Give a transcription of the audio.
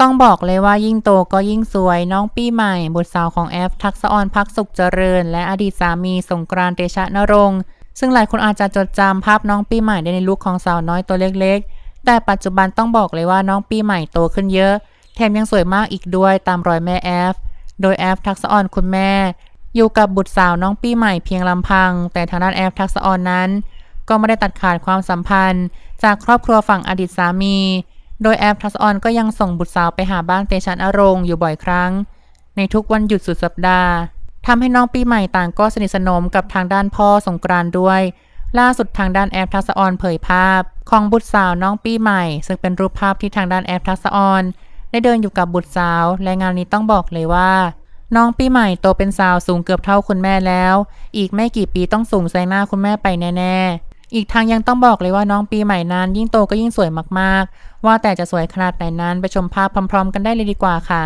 ต้องบอกเลยว่ายิ่งโตก็ยิ่งสวยน้องปีใหม่ บุตรสาวของแอฟ ทักษะออนพักสุขเจริญ และอดีตสามีสงกรานต์เตชะนรงค์ซึ่งหลายคนอาจจะจดจำภาพน้องปีใหม่ได้ในลุคของสาวน้อยตัวเล็กๆ แต่ปัจจุบันต้องบอกเลยว่าน้องปีใหม่โตขึ้นเยอะ แถมยังสวยมากอีกด้วยตามรอยแม่แอฟ โดยแอฟทักษะออนคุณแม่ อยู่กับบุตรสาวน้องปีใหม่เพียงลำพัง แต่ทางด้านแอฟทักษะออนนั้น ก็ไม่ได้ตัดขาดความสัมพันธ์ จากครอบครัวฝั่งอดีตสามี โดยแอฟทักษะออนก็ยังส่งบุตรสาวไปหาบ้านเตชันอรงค์อยู่บ่อยครั้ง ในทุกวันหยุดสุดสัปดาห์ทำให้น้องปีใหม่ต่างก็สนิทสนมกับทางด้านพ่อสงกรานด้วย ล่าสุดทางด้านแอฟทักษะออนเผยภาพ ของบุตรสาวน้องปีใหม่ ซึ่งเป็นรูปภาพที่ทางด้านแอฟทักษะออนได้เดินอยู่กับบุตรสาว และงานนี้ต้องบอกเลยว่า น้องปีใหม่โตเป็นสาวสูงเกือบเท่าคุณแม่แล้ว อีกไม่กี่ปีต้องสูงแซงหน้าคุณแม่ไปแน่ อีกทางยังต้องบอกเลยว่าน้องปีใหม่นั้น ยิ่งโตก็ยิ่งสวยมากๆ ว่าแต่จะสวยขนาดไหนนั้นไปชมภาพพร้อม ๆ กันได้เลยดีกว่าค่ะ